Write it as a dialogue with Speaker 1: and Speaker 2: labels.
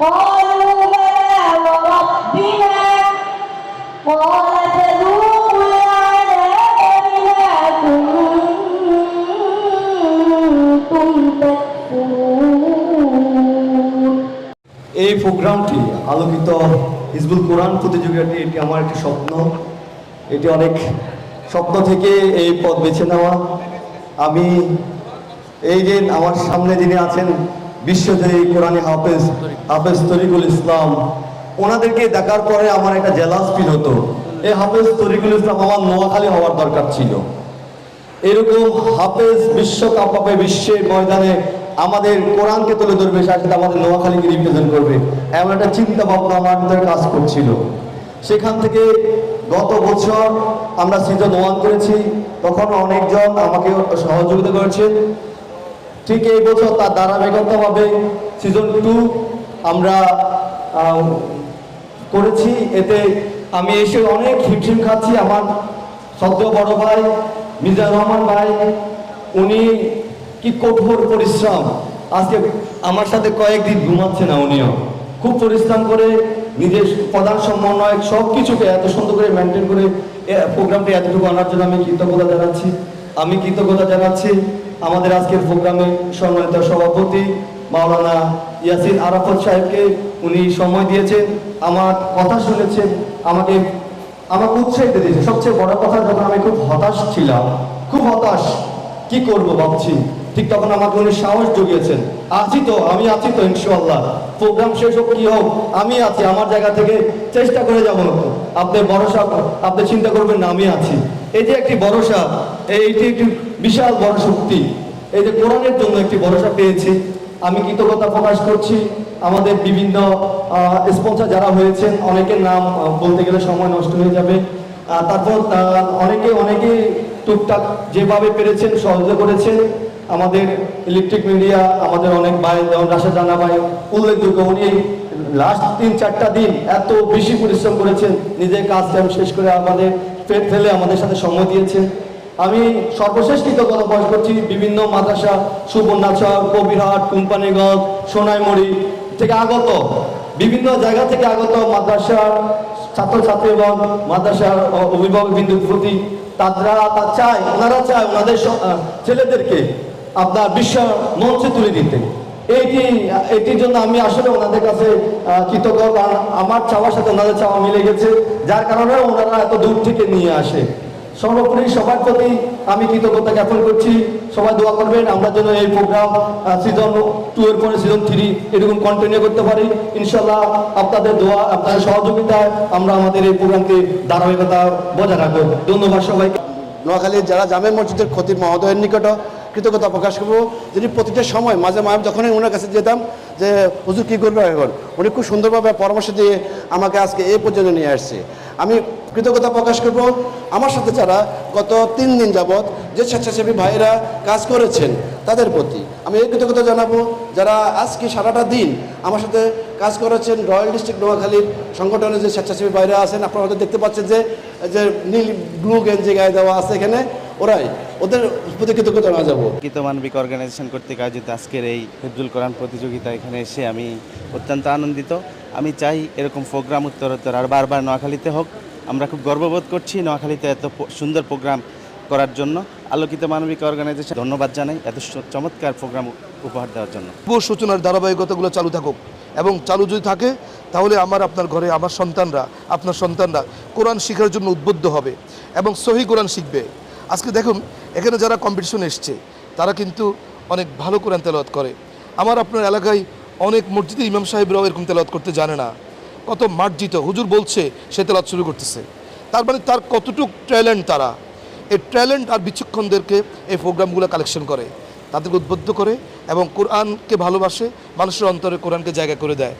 Speaker 1: قالوا بلى وربنا قال فذوقوا العذاب بما كنتم تكفرون
Speaker 2: এই প্রোগ্রামটি আলোকিত হিজবুল কোরআন প্রতিযোগিতাটি এটি আমার একটি স্বপ্ন এটি অনেক স্বপ্ন থেকে এই পথ বেছে নেওয়া আমি এই যে আমার সামনে যিনি আছেন বিশ্বজয়ী কোরআনী হাফেজ হাফেজ তরিকুল ইসলাম। ওনাদেরকে দেখার পরে আমার একটা জেলাস ফিল হতো। এই হাফেজ তরিকুল ইসলাম আমার নোয়াখালী হওয়ার দরকার ছিল। এরকম হাফেজ বিশ্বকাপ হবে বিশ্বের ময়দানে আমাদের কোরআনকে তুলে ধরবে, সাথে আমাদের নোয়াখালীকে রিপ্রেজেন্ট করবে। এমন একটা চিন্তা ভাবনা আমার ভিতরে কাজ করছিল। সেখান থেকে গত বছর আমরা সিজন ওয়ান করেছি। তখন অনেকজন আমাকে সহযোগিতা করেছেন। ঠিক এই বছর তার ধারাবাহিকতাভাবে সিজন টু আমরা করেছি। এতে আমি এসে অনেক হিমশিম খাচ্ছি। আমার সদ্য বড় ভাই মিজানুর রহমান ভাই, উনি কি কঠোর পরিশ্রম। আজকে আমার সাথে কয়েকদিন ঘুমাচ্ছে না উনিও। খুব পরিশ্রম করে নিজের প্রধান সমন্বয়ক সব কিছুকে এত সুন্দর করে মেনটেন করে প্রোগ্রামটি এতটুকু আনার জন্য আমি কৃতজ্ঞতা জানাচ্ছি। আমি কৃতজ্ঞতা জানাচ্ছি। আমাদের আজকের প্রোগ্রামে সম্মানিত সভাপতি মাওলানা ইয়াসিন আরাফত সাহেবকে উনি সময় দিয়েছেন, আমার কথা শুনেছেন, আমাকে আমাকে উৎসাহিত দিয়েছে সবচেয়ে বড় কথা যখন আমি খুব হতাশ ছিলাম। খুব হতাশ। কি করব ভাবছি? ঠিক তখন আমাকে উনি সাহস জুগিয়েছেন। আছি তো, আমি আছি তো ইনশাল্লাহ প্রোগ্রাম শেষ হোক, কি হোক, আমি আছি, আমার জায়গা থেকে চেষ্টা করে যাব আপনি ভরসা আপনি চিন্তা করবেন না, আমি আছি। যে একটি ভরসা এইটি একটি বিশাল বড় শক্তি। এই যে কোরআনের জন্য একটি ভরসা পেয়েছি, আমি কৃতজ্ঞতা প্রকাশ করছি। আমাদের বিভিন্ন স্পন্সর যারা হয়েছেন, অনেকের নাম বলতে গেলে সময় নষ্ট হয়ে যাবে। তারপর অনেকে অনেকে টুকটাক যেভাবে পেরেছেন, সহযোগিতা করেছেন। আমাদের ইলেকট্রিক মিডিয়া আমাদের অনেক ভাই, যেমন রাশা জানা ভাই, উল্লেখযোগ্য, উনি লাস্ট তিন, চারটা দিন এত বেশি পরিশ্রম করেছেন। নিজের কাজ শেষ করে আমাদের পেট ফেলে আমাদের সাথে সময় দিয়েছেন। আমি সর্বশেষ কৃতজ্ঞতা প্রকাশ করছি বিভিন্ন মাদ্রাসা সুবর্ণাচর কবিরহাট, কোম্পানিগঞ্জ, সোনাইমুড়ি থেকে আগত, বিভিন্ন জায়গা থেকে আগত মাদ্রাসার ছাত্রছাত্রী এবং মাদ্রাসার অভিভাবক বিন্দুর প্রতি তারা, তা চায়, ওনারা চায় ওনাদের ছেলেদেরকে আপনার বিশ্ব মঞ্চে তুলে দিতে। এইটি এটির জন্য আমি আসলে ওনাদের কাছে কৃতজ্ঞ। আমার চাওয়ার সাথে ওনাদের চাওয়া মিলে গেছে, যার কারণে ওনারা এত দূর থেকে নিয়ে আসে। সর্বোপরি সবার প্রতি আমি কৃতজ্ঞতা জ্ঞাপন করছি। সবাই দোয়া করবেন, আমরা যেন এই প্রোগ্রাম সিজন টু এর পরে সিজন থ্রি এরকম কন্টিনিউ করতে পারি। ইনশাল্লাহ আপনাদের দোয়া, আপনাদের সহযোগিতায় আমরা আমাদের এই প্রোগ্রামকে ধারাবাহিকতা বজায় রাখব। ধন্যবাদ সবাইকে।
Speaker 3: নোয়াখালীর যারা জামে মসজিদের ক্ষতির মহোদয়ের নিকট কৃতজ্ঞতা প্রকাশ করব। যিনি প্রতিটা সময় মাঝে মাঝে যখনই ওনার কাছে যেতাম যে, হুজুর, কী করবে এখন? উনি খুব সুন্দরভাবে পরামর্শ দিয়ে আমাকে আজকে এই পর্যন্ত নিয়ে আসছে। আমি কৃতজ্ঞতা প্রকাশ করব। আমার সাথে যারা গত তিন দিন যাবৎ যে স্বেচ্ছাসেবী ভাইয়েরা কাজ করেছেন, তাদের প্রতি আমি এই কৃতজ্ঞতা জানাব। যারা আজকে সারাটা দিন আমার সাথে কাজ করেছেন, রয়্যাল ডিস্ট্রিক্ট নোয়াখালীর সংগঠনের যে স্বেচ্ছাসেবী ভাইরা আছেন, আপনারা হয়তো দেখতে পাচ্ছেন যে যে নীল, ব্লু গেঞ্জি গায়ে দেওয়া আছে এখানে। ওরাই ওদের প্রতি কৃতজ্ঞতা জানা যাব
Speaker 4: গীত মানবিক অর্গানাইজেশন কর্তৃক আয়োজিত আজকের এই হিফজুল কোরআন প্রতিযোগিতা এখানে এসে আমি অত্যন্ত আনন্দিত। আমি চাই এরকম প্রোগ্রাম উত্তরোত্তর আর বারবার নোয়াখালীতে হোক। আমরা খুব গর্ববোধ করছি নোয়াখালীতে এত সুন্দর প্রোগ্রাম করার জন্য। আলোকিত মানবিক অর্গানাইজেশন ধন্যবাদ জানাই এত চমৎকার প্রোগ্রাম উপহার দেওয়ার জন্য।
Speaker 5: পূর্ব সূচনার ধারাবাহিকতাগুলো চালু থাকুক এবং চালু যদি থাকে তাহলে আমার আপনার ঘরে আমার সন্তানরা আপনার সন্তানরা কোরআন শেখার জন্য উদ্বুদ্ধ হবে এবং সহি কোরআন শিখবে। আজকে দেখুন, এখানে যারা কম্পিটিশন এসছে, তারা কিন্তু অনেক ভালো কোরআন তেলাওয়াত করে। আমার আপনার এলাকায় অনেক মসজিদে ইমাম সাহেবরাও এরকম তেলাওয়াত করতে জানে না। কত মার্জিত, হুজুর বলছে সে তেলাওয়াত শুরু করতেছে। তার মানে তার কতটুক ট্যালেন্ট তারা, এই ট্যালেন্ট আর বিচক্ষণদেরকে এই প্রোগ্রামগুলো কালেকশন করে। তাদেরকে উদ্বুদ্ধ করে এবং কোরআনকে ভালোবাসে, মানুষের অন্তরে কোরআনকে জায়গা করে দেয়।